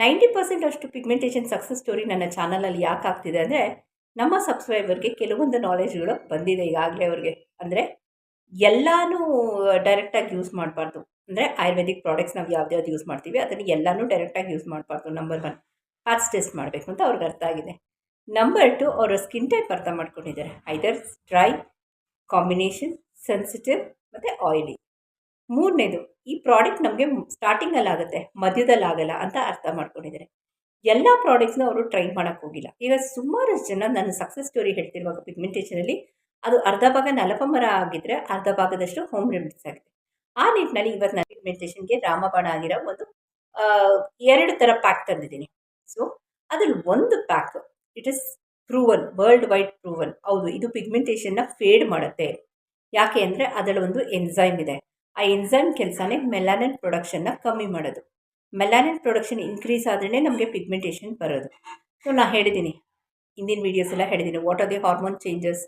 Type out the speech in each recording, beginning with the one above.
Ninety percent ಅಷ್ಟು pigmentation success story ನನ್ನ ಚಾನಲಲ್ಲಿ ಯಾಕೆ ಆಗ್ತಿದೆ ಅಂದರೆ, ನಮ್ಮ ಸಬ್ಸ್ಕ್ರೈಬರ್ಗೆ ಕೆಲವೊಂದು ನಾಲೆಜ್ಗಳು ಬಂದಿದೆ ಈಗಾಗಲೇ ಅವ್ರಿಗೆ. ಅಂದರೆ, ಎಲ್ಲನೂ ಡೈರೆಕ್ಟಾಗಿ ಯೂಸ್ ಮಾಡಬಾರ್ದು. ಅಂದರೆ, ಆಯುರ್ವೇದಿಕ್ ಪ್ರಾಡಕ್ಟ್ಸ್ ನಾವು ಯಾವ್ದು ಯೂಸ್ ಮಾಡ್ತೀವಿ, ಅದನ್ನು ಎಲ್ಲನೂ ಡೈರೆಕ್ಟಾಗಿ ಯೂಸ್ ಮಾಡಬಾರ್ದು. ನಂಬರ್ ಒನ್ ಪ್ಯಾಚ್ ಟೆಸ್ಟ್ ಮಾಡಬೇಕು ಅಂತ ಅವ್ರಿಗೆ ಅರ್ಥ ಆಗಿದೆ. ನಂಬರ್ ಟು ಅವರ ಸ್ಕಿನ್ ಟೈಪ್ ಅರ್ಥ ಮಾಡ್ಕೊಂಡಿದ್ದಾರೆ. ಐದರ್ ಡ್ರೈ ಕಾಂಬಿನೇಷನ್ ಸೆನ್ಸಿಟಿವ್ ಮತ್ತು ಆಯಿಲಿ ಮೂರನೇದು, ಈ ಪ್ರಾಡಕ್ಟ್ ನಮಗೆ ಸ್ಟಾರ್ಟಿಂಗಲ್ಲಿ ಆಗುತ್ತೆ ಮಧ್ಯದಲ್ಲಿ ಆಗಲ್ಲ ಅಂತ ಅರ್ಥ ಮಾಡ್ಕೊಂಡಿದ್ದಾರೆ. ಎಲ್ಲ ಪ್ರಾಡಕ್ಟ್ಸ್ನ ಅವರು ಟ್ರೈ ಮಾಡೋಕ್ಕೆ ಹೋಗಿಲ್ಲ. ಈಗ ಸುಮಾರಷ್ಟು ಜನ ನನ್ನ ಸಕ್ಸಸ್ ಸ್ಟೋರಿ ಹೇಳ್ತಿರುವಾಗ ಪಿಗ್ಮೆಂಟೇಷನಲ್ಲಿ ಅದು ಅರ್ಧ ಭಾಗ ನಲಪಮರ ಆಗಿದ್ದರೆ ಅರ್ಧ ಭಾಗದಷ್ಟು ಹೋಮ್ ರೆಮಿಡೀಸ್ ಆಗಿದೆ ಆ ನಿಟ್ಟಿನಲ್ಲಿ ಇವತ್ತು ನಾನು ಪಿಗ್ಮೆಂಟೇಷನ್ಗೆ ರಾಮಬಾಣ ಆಗಿರೋ ಒಂದು ಎರಡು ಥರ ಪ್ಯಾಕ್ ತಂದಿದ್ದೀನಿ. ಸೊ ಅದ್ರಲ್ಲಿ ಒಂದು pack it is proven worldwide proven ಹೌದು, ಇದು ಪಿಗ್ಮೆಂಟೇಷನ್ನ ಫೇಡ್ ಮಾಡುತ್ತೆ. ಯಾಕೆ ಅಂದರೆ ಅದರಲ್ಲಿ ಒಂದು ಎನ್ಸೈಮ್ ಇದೆ. ಆ ಎನ್ಸೈಮ್ ಕೆಲಸನೇ ಮೆಲಾನಿನ್ ಪ್ರೊಡಕ್ಷನ್ನ ಕಮ್ಮಿ ಮಾಡೋದು. ಮೆಲಾನಿನ್ ಪ್ರೊಡಕ್ಷನ್ ಇನ್ಕ್ರೀಸ್ ಆದ್ರೇ ನಮಗೆ ಪಿಗ್ಮೆಂಟೇಷನ್ ಬರೋದು. ಸೊ ನಾನು ಹೇಳಿದ್ದೀನಿ ಹಿಂದಿನ ವೀಡಿಯೋಸ್ ಎಲ್ಲ ಹೇಳಿದ್ದೀನಿ what are the hormone changes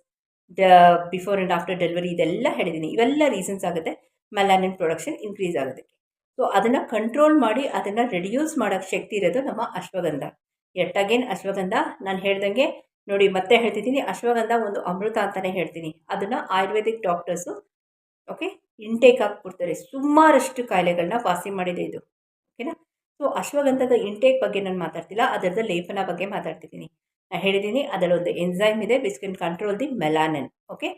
the before and after delivery ಇದೆಲ್ಲ ಹೇಳಿದ್ದೀನಿ ಇವೆಲ್ಲ ರೀಸನ್ಸ್ ಆಗುತ್ತೆ ಮೆಲಾನಿನ್ ಪ್ರೊಡಕ್ಷನ್ ಇನ್ಕ್ರೀಸ್ ಆಗೋದಕ್ಕೆ. ಸೊ ಅದನ್ನು ಕಂಟ್ರೋಲ್ ಮಾಡಿ, ಅದನ್ನು ರೆಡ್ಯೂಸ್ ಮಾಡೋಕ್ಕೆ ಶಕ್ತಿ ಇರೋದು ನಮ್ಮ ಅಶ್ವಗಂಧ. ಎಟ್ ಅಗೇನ್ ಅಶ್ವಗಂಧ? ನಾನು ಹೇಳ್ದಂಗೆ ನೋಡಿ, ಮತ್ತೆ ಹೇಳ್ತಿದ್ದೀನಿ. ಅಶ್ವಗಂಧ ಒಂದು ಅಮೃತ ಅಂತಲೇ ಹೇಳ್ತೀನಿ. ಅದನ್ನು ಆಯುರ್ವೇದಿಕ್ ಡಾಕ್ಟರ್ಸು ಓಕೆ ಇಂಟೇಕ್ ಹಾಕ್ಬಿಡ್ತಾರೆ ಸುಮಾರಷ್ಟು ಕಾಯಿಲೆಗಳನ್ನ ವಾಸಿ ಮಾಡಿದೆ ಇದು. ಓಕೆನಾ ಸೊ ಅಶ್ವಗಂಧದ ಇಂಟೇಕ್ ಬಗ್ಗೆ ನಾನು ಮಾತಾಡ್ತಿಲ್ಲ. ಅದರದ ಲೇಪನ ಬಗ್ಗೆ ಮಾತಾಡ್ತಿದ್ದೀನಿ. ನಾನು ಹೇಳಿದ್ದೀನಿ ಅದರಲ್ಲೊಂದು ಎನ್ಸೈಮ್ ಇದೆ which control the melanin okay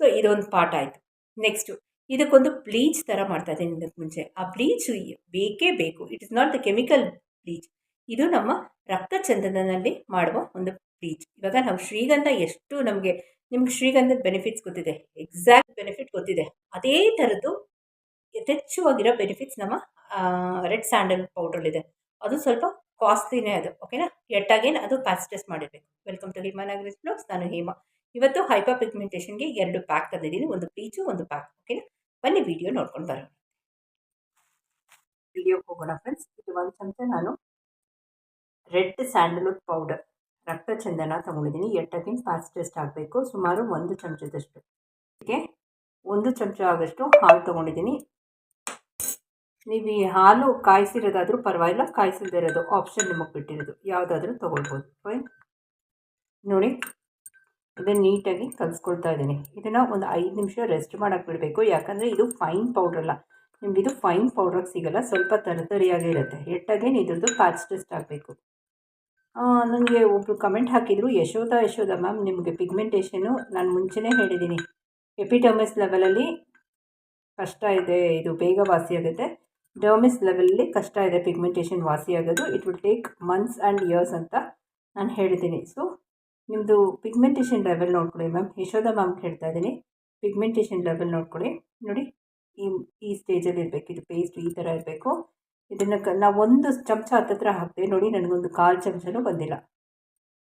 so ಇದೊಂದು ಪಾಠ ಆಯಿತು. ನೆಕ್ಸ್ಟು ಇದಕ್ಕೊಂದು ಬ್ಲೀಚ್ ಥರ ಮಾಡ್ತಾ ಇದ್ದೀನಿ ಇದಕ್ಕೆ ಮುಂಚೆ. ಆ ಬ್ಲೀಚ್ ಬೇಕೇ ಬೇಕು. It is not the chemical bleach ಇದು ನಮ್ಮ ರಕ್ತಚಂದನಲ್ಲಿ ಮಾಡುವ ಒಂದು ಬ್ಲೀಚ್ ಇವಾಗ ನಾವು ಶ್ರೀಗಂಧ ಎಷ್ಟು ನಮಗೆ ನಿಮ್ಗೆ ಶ್ರೀಗಂಧದ ಬೆನಿಫಿಟ್ಸ್ ಗೊತ್ತಿದೆ. ಎಕ್ಸಾಕ್ಟ್ ಬೆನಿಫಿಟ್ ಗೊತ್ತಿದೆ. ಅದೇ ಥರದ್ದು ಯಥೇಚ್ಛವಾಗಿರೋ ಬೆನಿಫಿಟ್ಸ್ ನಮ್ಮ ರೆಡ್ ಸ್ಯಾಂಡಲ್ ಪೌಡ್ರಲ್ಲಿದೆ ಅದು ಸ್ವಲ್ಪ ಕಾಸ್ಟ್ಲಿನೇ ಅದು ಓಕೆನಾ ಎಟ್ಟಾಗೇನು ಅದು ಪ್ಯಾಸ್ಟೆಸ್ ಮಾಡಿರಬೇಕು. Welcome to Hima Nagaresh blogs ನಾನು ಹೇಮಾ. ಇವತ್ತು ಹೈಪರ್ ಪಿಗ್ಮೆಂಟೇಷನ್ಗೆ ಎರಡು ಪ್ಯಾಕ್ ತಂದಿದ್ದೀನಿ. ಒಂದು ಪೀಚು, ಒಂದು ಪ್ಯಾಕ್ ಓಕೆನಾ ಬನ್ನಿ ವಿಡಿಯೋ ನೋಡ್ಕೊಂಡು ಬರೋಣ. ವಿಡಿಯೋಗೆ ಹೋಗೋಣ ಫ್ರೆಂಡ್ಸ್ ಇದು ಒಂದು ಸಂತೆ ನಾನು ರೆಡ್ ಸ್ಯಾಂಡಲ್ವುಡ್ ಪೌಡರ್ ರಕ್ತಚಂದನ ತಗೊಂಡಿದ್ದೀನಿ. ಎಟ್ಟಾಗಿನ ಫಾಸ್ಟ್ ಟೆಸ್ಟ್ ಆಗಬೇಕು. ಸುಮಾರು ಒಂದು ಚಮಚದಷ್ಟು. ಹೀಗೆ ಒಂದು ಚಮಚ ಆಗಷ್ಟು ಹಾಲು ತೊಗೊಂಡಿದ್ದೀನಿ. ನೀವು ಈ ಹಾಲು ಕಾಯಿಸಿರೋದಾದರೂ ಪರವಾಗಿಲ್ಲ. ಕಾಯಿಸಿಲ್ದೇ ಇರೋದು ಆಪ್ಷನ್ ನಿಮಗೆ ಬಿಟ್ಟಿರೋದು. ಯಾವುದಾದ್ರೂ ತೊಗೊಳ್ಬೋದು. ಫೈನ್ ನೋಡಿ. ಇದನ್ನು ನೀಟಾಗಿ ಕಲಿಸ್ಕೊಳ್ತಾ ಇದ್ದೀನಿ. ಇದನ್ನು ಒಂದು ಐದು ನಿಮಿಷ ರೆಸ್ಟ್ ಮಾಡೋಕ್ಕೆ ಬಿಡಬೇಕು. ಯಾಕಂದರೆ ಇದು ಫೈನ್ ಪೌಡ್ರಲ್ಲ ನಿಮ್ಗೆ ಇದು ಫೈನ್ ಪೌಡ್ರಾಗಿ ಸಿಗಲ್ಲ. ಸ್ವಲ್ಪ ತರತರಿಯಾಗಿ ಇರುತ್ತೆ. ಎಟ್ಟಾಗೇನು ಇದ್ರದ್ದು ಪ್ಯಾಚ್ ಟೆಸ್ಟ್ ಆಗಬೇಕು. ನನಗೆ ಒಬ್ಬರು ಕಮೆಂಟ್ ಹಾಕಿದರು. ಯಶೋಧ ಯಶೋಧ ಮ್ಯಾಮ್ ನಿಮಗೆ ಪಿಗ್ಮೆಂಟೇಷನು ನಾನು ಮುಂಚೆನೇ ಹೇಳಿದ್ದೀನಿ ಎಪಿಡರ್ಮಿಸ್ ಲೆವೆಲಲ್ಲಿ ಕಷ್ಟ ಇದೆ, ಇದು ಬೇಗ ವಾಸಿಯಾಗುತ್ತೆ ಡರ್ಮಿಸ್ ಲೆವೆಲಲ್ಲಿ ಕಷ್ಟ ಇದೆ pigmentation ವಾಸಿಯಾಗೋದು it will take months and years ಅಂತ ನಾನು ಹೇಳಿದ್ದೀನಿ ಸೊ ನಿಮ್ಮದು ಪಿಗ್ಮೆಂಟೇಷನ್ ಲೆವೆಲ್ ನೋಡ್ಕೊಳ್ಳಿ ಮ್ಯಾಮ್ ಯಶೋಧ ಮ್ಯಾಮ್ ಹೇಳ್ತಾ ಇದ್ದೀನಿ ಪಿಗ್ಮೆಂಟೇಷನ್ ಲೆವೆಲ್ ನೋಡ್ಕೊಳ್ಳಿ. ನೋಡಿ, ಈ ಈ ಸ್ಟೇಜಲ್ಲಿ ಇರಬೇಕು. ಇದು ಪೇಸ್ಟ್ ಈ ಥರ ಇರಬೇಕು. ಇದನ್ನು ಕ, ನಾವು ಒಂದು ಚಮಚ ಹತ್ತತ್ರ ಹಾಕ್ತೀವಿ. ನೋಡಿ, ನನಗೊಂದು ಕಾಲು ಚಮಚನೂ ಬಂದಿಲ್ಲ.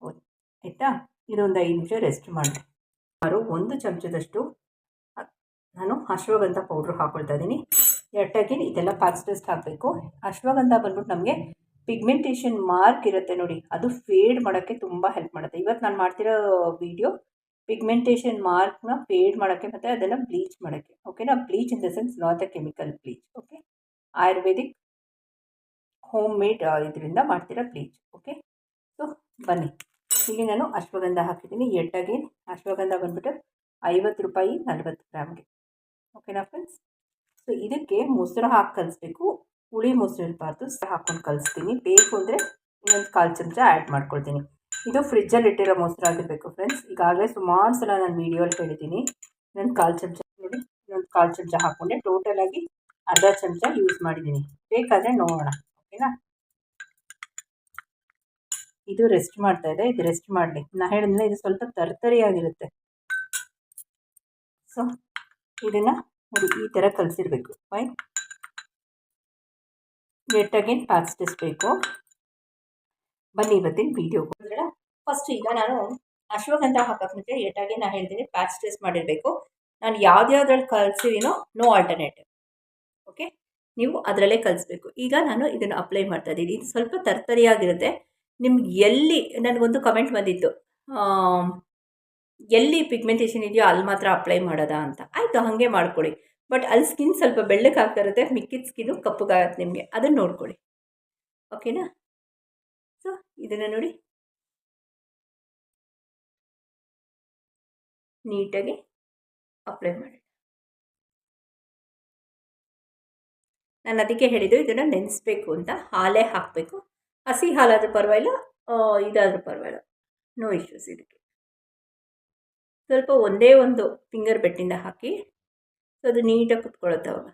ಓಕೆ ಆಯಿತಾ? ಇದೊಂದು ಐದು ನಿಮಿಷ ರೆಸ್ಟ್ ಮಾಡಿದೆ ಸುಮಾರು ಒಂದು ಚಮಚದಷ್ಟು ನಾನು ಅಶ್ವಗಂಧ ಪೌಡ್ರ್ ಹಾಕೊಳ್ತಾ ಇದ್ದೀನಿ. ಎಟ್ಟಾಗಿ ಇದೆಲ್ಲ ಪ್ಯಾಚ್ ಟೆಸ್ಟ್ ಹಾಕಬೇಕು. ಅಶ್ವಗಂಧ ಬಂದ್ಬಿಟ್ಟು ನಮಗೆ ಪಿಗ್ಮೆಂಟೇಷನ್ ಮಾರ್ಕ್ ಇರುತ್ತೆ ನೋಡಿ. ಅದು ಫೇಡ್ ಮಾಡೋಕ್ಕೆ ತುಂಬ ಹೆಲ್ಪ್ ಮಾಡುತ್ತೆ. ಇವತ್ತು ನಾನು ಮಾಡ್ತಿರೋ ವಿಡಿಯೋ ಪಿಗ್ಮೆಂಟೇಷನ್ ಮಾರ್ಕ್ನ ಫೇಡ್ ಮಾಡೋಕ್ಕೆ ಮತ್ತು ಅದನ್ನು ಬ್ಲೀಚ್ ಮಾಡೋಕ್ಕೆ. ಓಕೆನಾ bleach in the sense not a chemical bleach okay ayurvedic homemade ಇದರಿಂದ ಮಾಡ್ತೀರಾ ಪ್ಲೀಸ್ ಓಕೆ ಸೊ ಬನ್ನಿ. ಇಲ್ಲಿ ನಾನು ಅಶ್ವಗಂಧ ಹಾಕಿದ್ದೀನಿ. ಎಟ್ಟಾಗಿ ಅಶ್ವಗಂಧ ಬಂದುಬಿಟ್ಟು ಐವತ್ತು ರೂಪಾಯಿ ನಲ್ವತ್ತು ಗ್ರಾಮ್ಗೆ. ಓಕೆನಾ ಫ್ರೆಂಡ್ಸ್ ಸೊ ಇದಕ್ಕೆ ಮೊಸರು ಹಾಕಿ ಕಲಿಸ್ಬೇಕು. ಹುಳಿ ಮೊಸರು ಇರಬಾರ್ದು. ಹಾಕ್ಕೊಂಡು ಕಲಿಸ್ತೀನಿ. ಬೇಕು ಅಂದರೆ ಇನ್ನೊಂದು ಕಾಲು ಚಮಚ ಆ್ಯಡ್ ಮಾಡ್ಕೊಳ್ತೀನಿ. ಇದು ಫ್ರಿಜ್ಜಲ್ಲಿ ಇಟ್ಟಿರೋ ಮೊಸರು ಆಗಿರಬೇಕು ಫ್ರೆಂಡ್ಸ್ ಈಗಾಗಲೇ ಸುಮಾರು ಸಲ ನಾನು ವೀಡಿಯೋಲಿ ಹೇಳಿದ್ದೀನಿ. ಇನ್ನೊಂದು ಕಾಲು ಚಮಚ ನೋಡಿ. ಇನ್ನೊಂದು ಕಾಲು ಚಮಚ ಹಾಕ್ಕೊಂಡೆ ಟೋಟಲಾಗಿ ಅರ್ಧ ಚಮಚ ಯೂಸ್ ಮಾಡಿದ್ದೀನಿ. ಬೇಕಾದರೆ ನೋಡೋಣ. ಓಕೆನಾ ಇದು ರೆಸ್ಟ್ ಮಾಡ್ತಾ ಇದೆ, ಇದು ರೆಸ್ಟ್ ಮಾಡಲಿ. ನಾ ಹೇಳಿದ್ಮೇಲೆ ಇದು ಸ್ವಲ್ಪ ತರ್ತರಿಯಾಗಿರುತ್ತೆ. ಸೊ ಇದನ್ನು ನೋಡಿ, ಈ ಥರ ಕಲಸಿರ್ಬೇಕು. ಫೈನ್ ಗೆಟ್ ಅಗೇನ್ ಬೇಕು. ಬನ್ನಿ ಇವತ್ತಿನ ವಿಡಿಯೋ ಫಸ್ಟ್ ಈಗ ನಾನು ಅಶ್ವಗಂಧ ಹಾಕೋಕೆ ಮುಂಚೆ ಎಟ್ಟಾಗಿ ನಾನು ಹೇಳ್ತೀನಿ ಪ್ಯಾಚ್ ಮಾಡಿರಬೇಕು. ನಾನು ಯಾವ್ದ್ಯಾವ್ದ್ರಲ್ಲಿ ಕಲಿಸಿದ್ದೀನೋ ನೋ ಆಲ್ಟರ್ನೇಟಿವ್ ಓಕೆ ನೀವು ಅದರಲ್ಲೇ ಕಲಿಸ್ಬೇಕು. ಈಗ ನಾನು ಇದನ್ನು ಅಪ್ಲೈ ಮಾಡ್ತಾ ಇದ್ದೀನಿ. ಇದು ಸ್ವಲ್ಪ ತರ್ತರಿಯಾಗಿರುತ್ತೆ. ನಿಮ್ಗೆ ಎಲ್ಲಿ ನನಗೊಂದು ಕಮೆಂಟ್ ಬಂದಿತ್ತು. ಎಲ್ಲಿ ಪಿಗ್ಮೆಂಟೇಷನ್ ಇದೆಯೋ ಅಲ್ಲಿ ಮಾತ್ರ ಅಪ್ಲೈ ಮಾಡೋದಾ ಅಂತ. ಆಯಿತು, ಹಾಗೆ ಮಾಡ್ಕೊಳ್ಳಿ. ಬಟ್ ಅಲ್ಲಿ ಸ್ಕಿನ್ ಸ್ವಲ್ಪ ಬೆಳ್ಳಕ್ಕೆ ಆಗ್ತಾ ಇರುತ್ತೆ ಮಿಕ್ಕಿದ ಸ್ಕಿನ್ನು ಕಪ್ಪಗಾಗತ್ತೆ ನಿಮಗೆ. ಅದನ್ನು ನೋಡ್ಕೊಳ್ಳಿ. ಓಕೆನಾ ಸೊ ಇದನ್ನು ನೋಡಿ. ನೀಟಾಗಿ ಅಪ್ಲೈ ಮಾಡಿ. ನಾನು ಅದಕ್ಕೆ ಹೇಳಿದ್ದು ಇದನ್ನು ನೆನೆಸ್ಬೇಕು ಅಂತ. ಹಾಲೇ ಹಾಕಬೇಕು. ಹಸಿ ಹಾಲಾದರೂ ಪರವಾಗಿಲ್ಲ ಇದಾದರೂ ಪರವಾಗಿಲ್ಲ. ನೋ ಇಶ್ಯೂಸ್ ಇದಕ್ಕೆ. ಸ್ವಲ್ಪ ಒಂದೇ ಒಂದು ಫಿಂಗರ್ ಬೆಟ್ಟಿಂದ ಹಾಕಿ, ಸೊ ಅದು ನೀಟಾಗಿ ಕುತ್ಕೊಳ್ಳುತ್ತೆ ಅವಾಗ.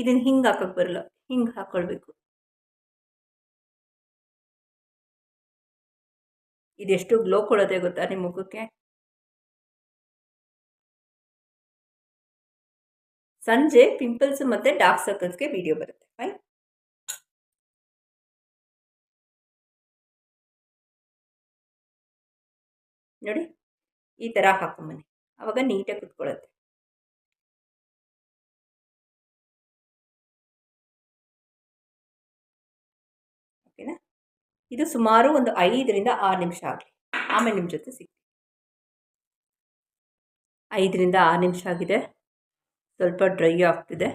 ಇದನ್ನು ಹಿಂಗೆ ಹಾಕೋಕ್ಕೆ ಬರಲ್ಲ, ಹಿಂಗೆ ಹಾಕ್ಕೊಳ್ಬೇಕು ಇದೆಷ್ಟು ಗ್ಲೋ ಕೊಡೋದೇ ಗೊತ್ತಾ ನಿಮ್ಮ ಮುಖಕ್ಕೆ? ಸಂಜೆ ಪಿಂಪಲ್ಸ್ ಮತ್ತು ಡಾರ್ಕ್ ಸರ್ಕಲ್ಸ್ಗೆ ವಿಡಿಯೋ ಬರುತ್ತೆ ಫೈನ್ ನೋಡಿ, ಈ ಥರ ಹಾಕೊಂಬನ್ನಿ ಆವಾಗ ನೀಟಾಗಿ ಕುತ್ಕೊಳ್ಳುತ್ತೆ ಇದು ಸುಮಾರು ಒಂದು ಐದರಿಂದ ಆರು ನಿಮಿಷ ಆಗಲಿ. ಆಮೇಲೆ ನಿಮ್ಮ ಜೊತೆ ಸಿಗ್ತೀನಿ ಐದರಿಂದ ಆರು ನಿಮಿಷ ಆಗಿದೆ. ಸ್ವಲ್ಪ ಡ್ರೈ ಆಗ್ತಿದೆ.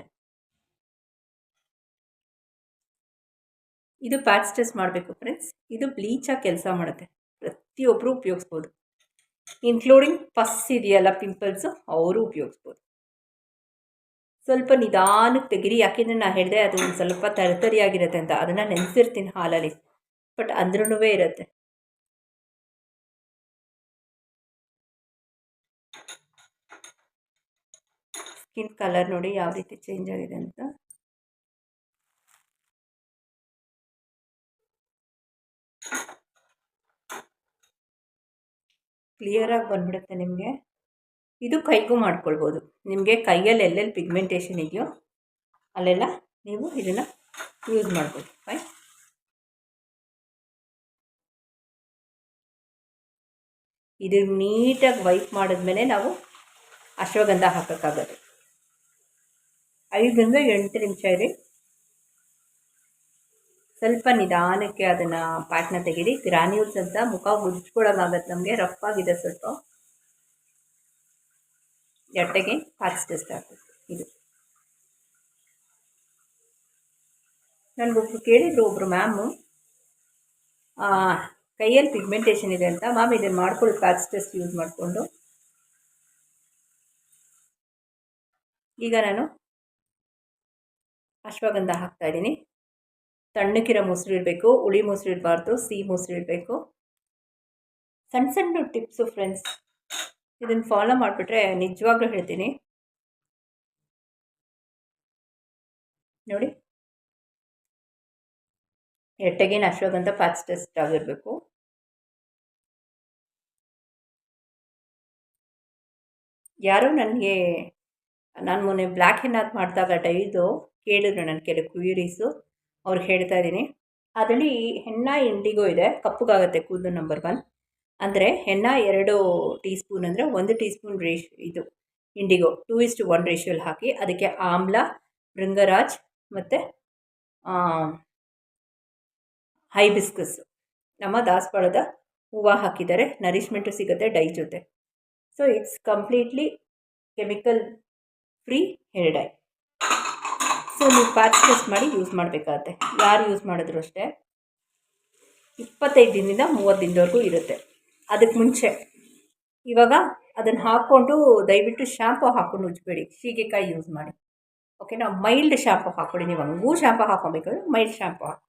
ಇದು ಪ್ಯಾಚ್ ಟೆಸ್ಟ್ ಮಾಡಬೇಕು ಫ್ರೆಂಡ್ಸ್. ಇದು ಬ್ಲೀಚಾಗಿ ಕೆಲಸ ಮಾಡುತ್ತೆ. ಪ್ರತಿಯೊಬ್ಬರು ಉಪಯೋಗಿಸ್ಬೋದು. ಇನ್ಕ್ಲೂಡಿಂಗ್ ಪಸ್ ಇದೆಯಲ್ಲ ಪಿಂಪಲ್ಸು, ಅವರು ಉಪಯೋಗಿಸ್ಬೋದು. ಸ್ವಲ್ಪ ನಿಧಾನಕ್ಕೆ ತೆಗಿರಿ. ಯಾಕೆಂದರೆ ನಾನು ಹೇಳಿದೆ ಅದು ಒಂದು ಸ್ವಲ್ಪ ತರತರಿಯಾಗಿರುತ್ತೆ ಅಂತ. ಅದನ್ನು ನೆನೆಸಿರ್ತೀನಿ ಹಾಲಲ್ಲಿ. ಬಟ್ ಅಂದ್ರೂ ಇರುತ್ತೆ. ಸ್ಕಿನ್ ಕಲರ್ ನೋಡಿ ಯಾವ ರೀತಿ ಚೇಂಜ್ ಆಗಿದೆ ಅಂತ. ಕ್ಲಿಯರಾಗಿ ಬಂದ್ಬಿಡುತ್ತೆ ನಿಮಗೆ. ಇದು ಕೈಗೂ ಮಾಡ್ಕೊಳ್ಬೋದು. ನಿಮಗೆ ಕೈಯಲ್ಲಿ ಎಲ್ಲೆಲ್ಲಿ ಪಿಗ್ಮೆಂಟೇಷನ್ ಇದೆಯೋ ಅಲ್ಲೆಲ್ಲ ನೀವು ಇದನ್ನು ಯೂಸ್ ಮಾಡ್ಬೋದು. ಫೈನ್ ಇದು ನೀಟಾಗಿ ವೈಪ್ ಮಾಡಿದ್ಮೇಲೆ ನಾವು ಅಶ್ವಗಂಧ ಹಾಕೋಕ್ಕಾಗೋದು. ಐದರಿಂದ ಎಂಟು ನಿಮಿಷ ಇರಿ. ಸ್ವಲ್ಪ ನಿಧಾನಕ್ಕೆ ಅದನ್ನು ಪ್ಯಾಕ್ನ ತೆಗೀರಿ. ಗ್ರಾನ್ಯೂಲ್ಸ್ ಅಂತ ಮುಖ ಉಜ್ಕೊಳ್ಳೋಕ್ಕಾಗತ್ತೆ ನಮಗೆ ರಫ್ ಆಗಿದೆ ಸ್ವಲ್ಪ. ಎಟ್ಟೆಗೆ ಟೆಸ್ಟ್ ಆಗ್ತದೆ ಇದು. ನನಗೊಬ್ರು ಕೇಳಿದ್ರು ಒಬ್ಬರು ಮ್ಯಾಮು ಕೈಯಲ್ಲಿ ಪಿಗ್ಮೆಂಟೇಷನ್ ಇದೆ ಅಂತ ಮ್ಯಾಮ್ ಇದನ್ನು ಮಾಡ್ಕೊಳ್ಳಿ ಪ್ಯಾಚ್ ಟೆಸ್ಟ್ ಯೂಸ್ ಮಾಡಿಕೊಂಡು. ಈಗ ನಾನು ಅಶ್ವಗಂಧ ಹಾಕ್ತಾ ಇದ್ದೀನಿ. ತಣ್ಣಕ್ಕಿರೋ ಮೊಸರು ಇರಬೇಕು, ಹುಳಿ ಮೊಸರು ಇರಬಾರ್ದು, ಸಿಹಿ ಮೊಸರು ಇರಬೇಕು. ಸಣ್ಣ ಸಣ್ಣ ಟಿಪ್ಸು ಫ್ರೆಂಡ್ಸ್ ಇದನ್ನು ಫಾಲೋ ಮಾಡಿಬಿಟ್ರೆ ನಿಜವಾಗ್ಲೂ ಹೇಳ್ತೀನಿ. ನೋಡಿ. ಎಟ್ಟಗೇನು ಅಶ್ವಗಂಧ ಪ್ಯಾಚ್ ಟೆಸ್ಟ್ ಆಗಿರಬೇಕು. ಯಾರೋ ನನಗೆ, ನಾನು ಮೊನ್ನೆ ಬ್ಲ್ಯಾಕ್ ಹೆನ್ ಹಾಕಿ ಮಾಡಿದಾಗ ಡೈದು ಕೇಳಿದ್ರು ನನ್ನ ಕೆಲವು ಕ್ಯೂರೀಸು ಅವ್ರು ಹೇಳ್ತಾ ಇದ್ದೀನಿ. ಅದರಲ್ಲಿ ಹೆಣ್ಣ ಇಂಡಿಗೋ ಇದೆ, ಕಪ್ಪಗಾಗುತ್ತೆ ಕೂದಲು ನಂಬರ್ ಒನ್ ಅಂದರೆ ಹೆಣ್ಣ ಎರಡು ಟೀ ಸ್ಪೂನ್ ಅಂದರೆ ಒಂದು ಟೀ ಸ್ಪೂನ್ ರೇಷ್, ಇದು indigo two is to one ರೇಷಲ್ಲಿ ಹಾಕಿ ಅದಕ್ಕೆ ಆಮ್ಲ, ಭೃಂಗರಾಜ್ ಮತ್ತು ಹೈಬಿಸ್ಕಸ್ ನಮ್ಮ ದಾಸವಾಳದ ಹೂವು ಹಾಕಿದ್ದಾರೆ ನರಿಷ್ಮೆಂಟು ಸಿಗುತ್ತೆ ಡೈ ಜೊತೆ. So it's completely chemical free hair dye so ನೀವು ಪ್ಯಾಚ್ ಮಾಡಿ ಯೂಸ್ ಮಾಡಬೇಕಾಗತ್ತೆ. ಯಾರು ಯೂಸ್ ಮಾಡಿದ್ರು ಅಷ್ಟೇ? ಇಪ್ಪತ್ತೈದು ದಿನದಿಂದ ಮೂವತ್ತು ದಿನದವರೆಗೂ ಇರುತ್ತೆ. ಅದಕ್ಕೆ ಮುಂಚೆ. ಇವಾಗ ಅದನ್ನು ಹಾಕ್ಕೊಂಡು ದಯವಿಟ್ಟು ಶ್ಯಾಂಪು ಹಾಕ್ಕೊಂಡು ಉಜ್ಬೇಡಿ. ಸೀಗೆಕಾಯಿ ಯೂಸ್ ಮಾಡಿ. ಓಕೆನಾ ಮೈಲ್ಡ್ ಶ್ಯಾಂಪು ಹಾಕ್ಕೊಡಿ ನೀವು ಹಂಗೂ ಶ್ಯಾಂಪು ಹಾಕ್ಕೊಬೇಕಾದ್ರೆ ಮೈಲ್ಡ್ ಶ್ಯಾಂಪು ಹಾಕಿ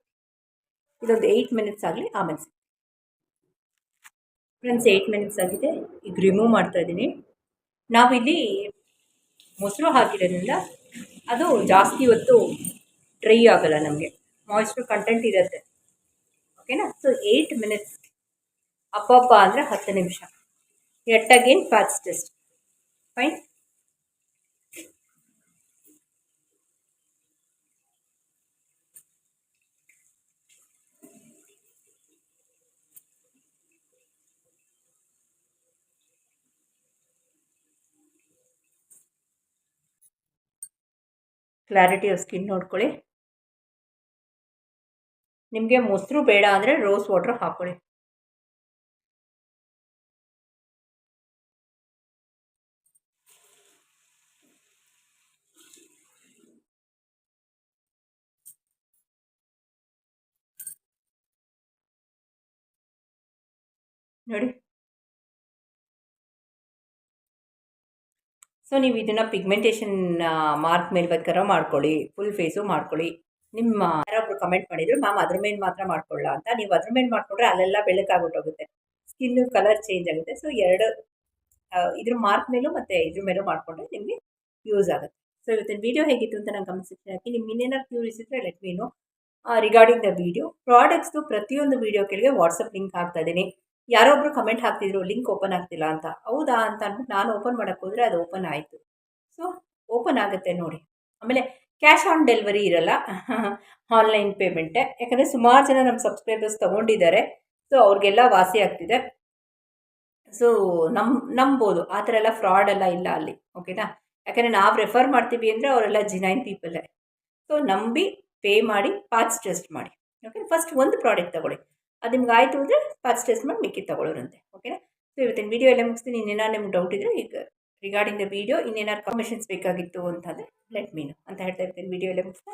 ಇದೊಂದು ಏಯ್ಟ್ ಮಿನಿಟ್ಸ್ ಆಗಲಿ ಆಮೇಲೆ ಫ್ರೆಂಡ್ಸ್ ಏಯ್ಟ್ ಮಿನಿಟ್ಸ್ ಆಗಿದೆ. ಈಗ ರಿಮೂವ್ ಮಾಡ್ತಾ ಇದ್ದೀನಿ. ನಾವಿಲ್ಲಿ ಮೊಸರು ಹಾಕಿರೋದ್ರಿಂದ ಅದು ಜಾಸ್ತಿ ಹೊತ್ತು ಡ್ರೈ ಆಗೋಲ್ಲ ನಮಗೆ. ಮಾಯಿಸ್ಚರ್ ಕಂಟೆಂಟ್ ಇರುತ್ತೆ. ಓಕೆನಾ ಸೊ ಏಯ್ಟ್ ಮಿನಿಟ್ಸ್ ಅಪ್ಪ ಅಂದರೆ ಹತ್ತು ನಿಮಿಷ. At again patch test fine clarity of skin ನೋಡ್ಕೊಳ್ಳಿ. ನಿಮಗೆ ಮೊಸರು ಬೇಡ ಅಂದರೆ ರೋಸ್ ವಾಟ್ರ್ ಹಾಕ್ಕೊಳ್ಳಿ. ನೋಡಿ. ಸೊ ನೀವು ಇದನ್ನು ಪಿಗ್ಮೆಂಟೇಷನ್ ಮಾರ್ಕ್ ಮೇಲೆ ಬೇಕಾದ್ರೆ ಮಾಡ್ಕೊಳ್ಳಿ ಫುಲ್ ಫೇಸು ಮಾಡ್ಕೊಳ್ಳಿ. ನಿಮ್ಮ ಯಾರೊಬ್ರು ಕಮೆಂಟ್ ಮಾಡಿದ್ರು, ಮ್ಯಾಮ್, ಅದ್ರ ಮೇಲೆ ಮಾತ್ರ ಮಾಡ್ಕೊಳ್ಳ ಅಂತ. ನೀವು ಅದ್ರ ಮೇಲೆ ಮಾಡ್ಕೊಂಡ್ರೆ ಅಲ್ಲೆಲ್ಲ ಬೆಳಕಾಗ್ಬಿಟ್ಟೋಗುತ್ತೆ. ಸ್ಕಿನ್ ಕಲರ್ ಚೇಂಜ್ ಆಗುತ್ತೆ. ಸೊ ಎರಡು ಇದ್ರ ಮಾರ್ಕ್ ಮೇಲೂ ಮತ್ತು ಇದ್ರ ಮೇಲೂ ಮಾಡಿಕೊಂಡ್ರೆ ನಿಮಗೆ ಯೂಸ್ ಆಗುತ್ತೆ. ಸೊ ಇವತ್ತಿನ ವಿಡಿಯೋ ಹೇಗಿತ್ತು ಅಂತ ನಾನು ಕಮೆಂಟ್ ಸೆಕ್ಷನ್ ಹಾಕಿ. ನಿಮ್ಗೆ ಇನ್ನೇನಾದ್ರು ಕ್ಯೂರಿಯಸ್ ಇದ್ರೆ let me know regarding the video ಪ್ರಾಡಕ್ಟ್ಸ್ದು ಪ್ರತಿಯೊಂದು ವೀಡಿಯೋ ಕೆಳಗೆ ವಾಟ್ಸಪ್ ಲಿಂಕ್ ಹಾಕ್ತಾ ಇದ್ದೀನಿ. ಯಾರೊಬ್ರು ಕಮೆಂಟ್ ಹಾಕ್ತಿದ್ರು ಲಿಂಕ್ ಓಪನ್ ಆಗ್ತಿಲ್ಲ ಅಂತ. ಹೌದಾ ಅಂತ ಅಂದ್ಬಿಟ್ಟು ನಾನು ಓಪನ್ ಮಾಡೋಕ್ಕೆ ಹೋದರೆ ಅದು ಓಪನ್ ಆಯಿತು. ಸೊ ಓಪನ್ ಆಗುತ್ತೆ ನೋಡಿ. ಆಮೇಲೆ ಕ್ಯಾಶ್ ಆನ್ ಡೆಲಿವರಿ ಇರಲ್ಲ. ಆನ್ಲೈನ್ ಪೇಮೆಂಟೇ ಯಾಕಂದರೆ ಸುಮಾರು ಜನ ನಮ್ಮ ಸಬ್ಸ್ಕ್ರೈಬರ್ಸ್ ತೊಗೊಂಡಿದ್ದಾರೆ. ಸೊ ಅವ್ರಿಗೆಲ್ಲ ವಾಸಿ ಆಗ್ತಿದೆ. ಸೊ ನಮ್, ನಂಬೋದು. ಆ ಥರ ಎಲ್ಲ ಫ್ರಾಡ್ ಎಲ್ಲ ಇಲ್ಲ ಅಲ್ಲಿ. ಓಕೆನಾ ಯಾಕಂದರೆ ನಾವು ರೆಫರ್ ಮಾಡ್ತೀವಿ ಅಂದರೆ ಅವರೆಲ್ಲ ಜಿನೈನ್ ಪೀಪಲ್ಲೇ ಸೊ ನಂಬಿ ಪೇ ಮಾಡಿ ಪಾರ್ಟ್ಸ್ ಟೆಸ್ಟ್ ಮಾಡಿ. ಓಕೆ ಫಸ್ಟ್ ಒಂದು ಪ್ರಾಡಕ್ಟ್ ತಗೊಳ್ಳಿ. ಅದು ನಿಮ್ಗೆ ಆಯಿತು ಅಂದರೆ ಫಸ್ಟ್ ಟೆಸ್ಟ್ ಮಾಡಿ ಮಿಕ್ಕಿ ತಗೊಳ್ಳೋರಂತೆ ಓಕೆನಾ ಸೊ ಇವತ್ತಿನ ವೀಡಿಯೋ ಎಲ್ಲ ಮುಗಿಸ್ತೀನಿ. ಇನ್ನೇನಾರು ನಿಮ್ಗೆ ಡೌಟ್ ಇದ್ದರೆ ಈಗ ರಿಗಾರ್ಡಿಂಗ್ ದ ವೀಡಿಯೋ ಇನ್ನೇನಾರು ಕಮಿಷನ್ಸ್ ಬೇಕಾಗಿತ್ತು ಅಂತಂದರೆ ಲೆಟ್ ಮೀನು ಅಂತ ಹೇಳ್ತಾ ಇರ್ತೀನಿ. ವೀಡಿಯೋ ಎಲ್ಲ ಮುಗಿಸ್ತಾ?